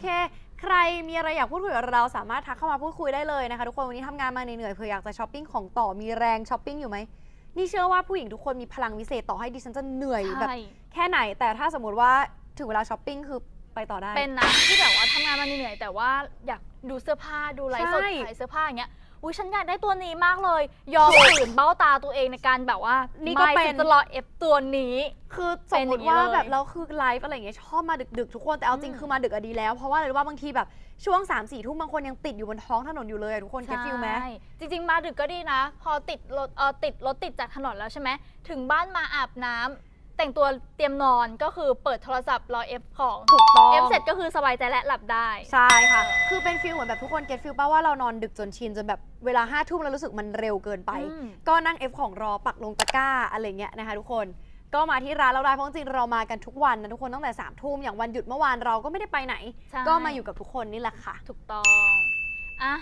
เค ใครมีอะไรอยากพูดคุยกับเราสามารถทักเข้ามาพูดคุยได้เลยนะคะ ทุกคนวันนี้ทำงานมาเหนื่อยๆเผื่ออยากจะช้อปปิ้งของต่อมีแรงช้อปปิ้งอยู่ไหมนี่เชื่อว่าผู้หญิงทุกคนมีพลังวิเศษต่อให้ดิฉันจะเหนื่อยแบบใช่แค่ไหน แต่ถ้าสมมติว่าถึงเวลาช้อปปิ้งคือไปต่อได้ เป็นนะที่แบบว่าทำงานมาเหนื่อยๆแต่ว่าอยากดูเสื้อผ้าดูไลฟ์สดใช่ขายเสื้อผ้าอย่างเงี้ย อุ้ยฉันอยากได้ตัวนี้มากเลย ยอมฝืนเบ้าตาตัวเองในการแบบว่า นี่ก็ไม่เป็นฉัจะรอเอฟตัวนี้ คือสเป็มนมอย่าติงนี้ว่าเลยแบบเราคือไลฟ์อะไรอย่างเงี้ยชอบมาดึกๆ ทุกคนแต่เอาจริงอืมคือมาดึกอะดีแล้ว เพราะว่าอะไรรู้ว่าบางทีแบบช่วง3ามสี่ทุ่มบางคนยังติดอยู่บนท้องถนนอยู่เลยอะทุกคนเก็ตฟิลไหมใช่จริง ๆ มาดึกก็ดีนะ พอติดรถเออติดรถติดจากถนนแล้วใช่ไหมถึงบ้านมาอาบน้ำ แต่งตัวเตรียมนอนก็คือเปิดโทรศัพท์รอเอฟของถูกต้อง เอฟเสร็จก็คือสบายใจและหลับได้ ใช่ค่ะ คือเป็นฟิลเหมือนแบบทุกคนเก็ตฟิลป่าว่าเรานอนดึกจนชินจนแบบเวลาห้าทุ่มแล้วรู้สึกมันเร็วเกินไป อืม ก็นั่งเอฟของรอปักลงตะกร้าอะไรเงี้ยนะคะทุกคน ก็มาที่ร้านเราได้เพราะจริงๆเรามากันทุกวันนะทุกคนตั้งแต่3ามทุ่มอย่างวันหยุดเมื่อวานเราก็ไม่ได้ไปไหน ใช่ก็มาอยู่กับทุกคนนี่แหละค่ะ ถูกต้อง อะ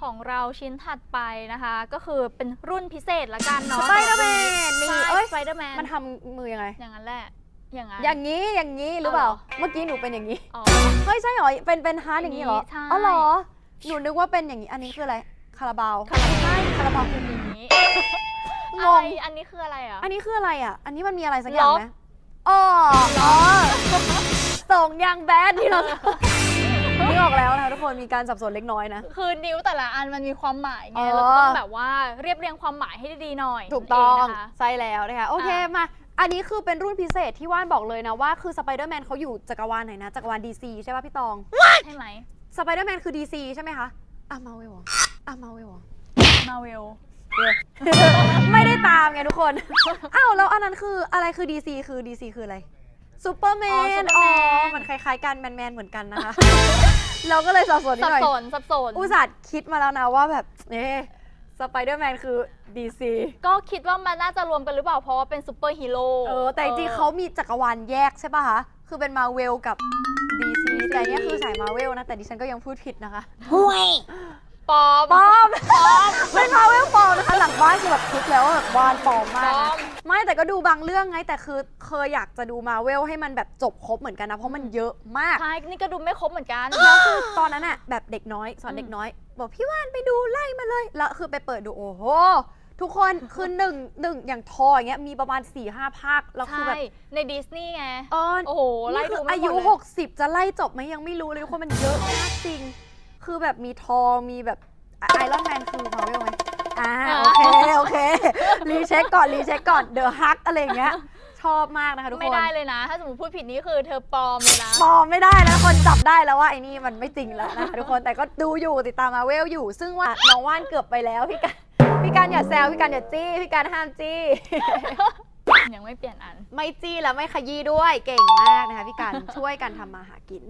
ของเราชิ้นถัดไปนะคะ ก็คือเป็นรุ่นพิเศษละกันเนาะ Spider-Man นี่เอ้ยสไปเดอร์แมนมันทำมือยังไง อย่างนั้นแหละ อย่างนั้น อย่างนี้อย่างนี้หรือเปล่าเอาเหรอเมื่อกี้หนูเป็นอย่างนี้อ๋อเฮ้ยใช่เหรอเป็นเป็นฮาร์ดอย่างนี้เหรอใช่อ๋อเหรอหนูนึกว่าเป็นอย่างนี้อันนี้คืออะไรคาราบาวคาราบาวใช่คาราบาวคืออย่างนี้งอะไรงอันนี้คืออะไรอะอันนี้คืออะไรอะ อันนี้มันมีอะไรสักอย่างไหมล็อกอ๋ออ๋อส่งยังแบดที่เรา นี่ออกแล้วนะคะทุกคนมีการสับสนเล็กน้อยนะ คือนิ้วแต่ละอันมันมีความหมายไงอ๋อเราก็ต้องแบบว่าเรียบเรียงความหมายให้ดีๆหน่อยถูกต้องนั่นเนะคะใช่แล้วนะคะโอเคอะมาอันนี้คือเป็นรุ่นพิเศษที่ว่านบอกเลยนะว่าคือสไปเดอร์แมนเขาอยู่จักรวาลไหนนะจักรวาล DC ใช่ป่ะพี่ตองใช่ไหมสไปเดอร์แมนคือ DC ใช่ไหมคะอะมาเวลอะมาเวลมาเวลไม่ได้ตามไงทุกคนอ้าวแล้วอันนั้นคืออะไรคือ DC คือ DC คืออะไร ซูเปอร์แมอ๋อน Superman อ๋อมันคล้ายๆกันแมนๆเหมือนกันนะคะ เราก็เลยสับสนนิสัดบหน่อย สนสับสนอุตส่าห์คิดมาแล้วนะว่าแบบเอ๊สไปเดอร์แมนคือ DC ก็คิดว่ามันน่าจะรวมกันหรือเปล่าเพราะว่าเป็นซูเปอร์ฮีโร่เออ แต่จริงๆเขามีจักรวาลแยกใช่ป่ะคะ คือเป็นมาเวลกับ DC แต่อันเนี่ยคือสายมาเวลนะ แต่ดิฉันก็ยังพูดผิดนะคะปลอมปลอม เป็นมาเวลปลอมนะคะ หลังบ้านคือแบบคิดแล้วว่าแบบวานปลอมปมากลอนะ ม ไม่แต่ก็ดูบางเรื่องไงแต่คือเคยอยากจะดูมาเวลให้มันแบบจบครบเหมือนกันนะ เพราะมันเยอะมาก ใช่นี่ก็ดูไม่ครบเหมือนกัน แล้วคือตอนนั้นอะแบบเด็กน้อยสอนอืมเด็กน้อย บอกพี่ว่านไปดูไล่มาเลย แล้วคือไปเปิดดูโอ้โห ทุกคนคือหนึ่งหนึ่งอย่างทออย่างเงี้ยมีประมาณ4ี่ห้าภาคแล้วคือใช่แบบในดิสนีย์ไง เออโอ้โห ไล่นี่คืดูอไม่อาหมยุดเลย60 จะไล่จบไหมยังไม่รู้เลยทุกคนมันเยอะมากจริง คือแบบมีทอมีแบบไอรอนแมนคือมาเวลไหมอ่าโอเคโอเค รีเช็คก่อนรีเช็คก่อนเดอะฮักอะไรอย่างเงี้ยชอบมากนะคะทุกคน ไม่ได้เลยนะ ถ้าสมมติพูดผิดนี่คือเธอปลอมเลยนะปลอมไม่ได้แล้วคนจับได้แล้วว่าไอ้นี่มันไม่จริงแล้วนะคะทุกคนแต่ก็ดูอยู่ติดตามมาเวลอยู่ ซึ่งว่าน้องว่านเกือบไปแล้วพี่การพี่การอย่าแซวพี่การอย่าจี้พี่การห้ามจี้ ยังไม่เปลี่ยนอัน ไม่จี้แล้วไม่ขยี้ด้วยเก่งมากนะคะพี่การช่วยกันทำมาหากิน